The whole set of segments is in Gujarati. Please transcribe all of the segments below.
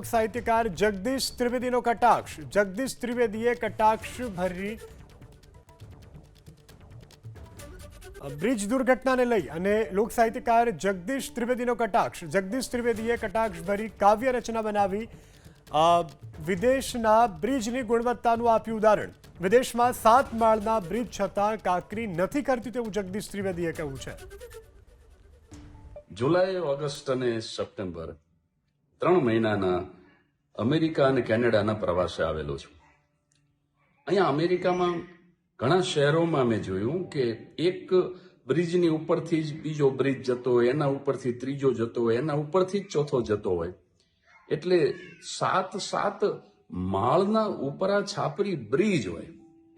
લોક સાહિત્યકાર જગદીશ ત્રિવેદીનો કટાક્ષ. જગદીશ ત્રિવેદીએ કટાક્ષ ભરી બ્રિજ દુર્ઘટનાને લઈ અને લોક સાહિત્યકાર જગદીશ ત્રિવેદીનો કટાક્ષ. જગદીશ ત્રિવેદીએ કટાક્ષ ભરી કાવ્ય રચના બનાવી વિદેશના બ્રિજની ગુણવત્તાનું આપ્યું ઉદાહરણ. વિદેશમાં સાત માળના બ્રિજ છતાં કાંકરી નથી કરતી તેવું જગદીશ ત્રિવેદીએ કહ્યું છે. જુલાઈ, ઓગસ્ટ અને સપ્ટેમ્બર ત્રણ મહિનાના અમેરિકા અને કેનેડાના પ્રવાસે આવેલો છું. અહીંયા અમેરિકામાં ઘણા શહેરોમાં મેં જોયું કે એક બ્રિજની ઉપરથી જ બીજો બ્રિજ જતો હોય, એના ઉપરથી ત્રીજો જતો હોય, એના ઉપરથી જ ચોથો જતો હોય. એટલે સાત સાત માળના ઉપરા છાપરી બ્રિજ હોય.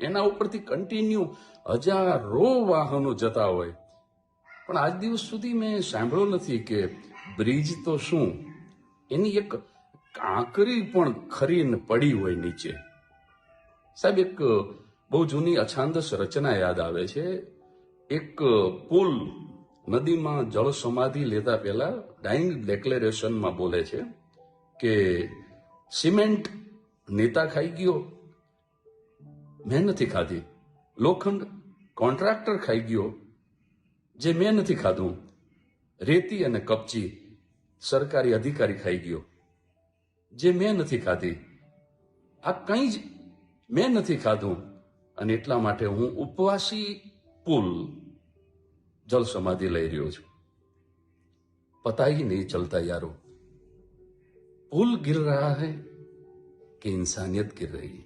એના ઉપરથી કન્ટિન્યુ હજારો વાહનો જતા હોય. પણ આજ દિવસ સુધી મેં સાંભળ્યું નથી કે બ્રિજ તો શું? એની એક કાંકરી પણ ખરીને પડી હોય નીચે. સાહેબ, એક બહુ જૂની અછાંદસ રચના યાદ આવે છે. એક પુલ નદીમાં જળ સમાધિ લેતા પહેલા ડાઇંગ ડેક્લેરેશનમાં બોલે છે કે, સિમેન્ટ નેતા ખાઈ ગયો. મેં નથી ખાધી. લોખંડ કોન્ટ્રાક્ટર ખાઈ ગયો. જે મેં નથી ખાધું. રેતી અને કપચી સરકારી અધિકારી ખાઈ ગયો. જે મેં નથી ખાધી. આ કંઈ જ મેં નથી ખાધું. અને એટલા માટે હું ઉપવાસી પુલ જલ સમાધિ લઈ રહ્યો છું. પતા નહીં ચલતા યારો. પુલ ગિર રહ્યા હૈ કે ઇન્સાનિયત ગિર રહી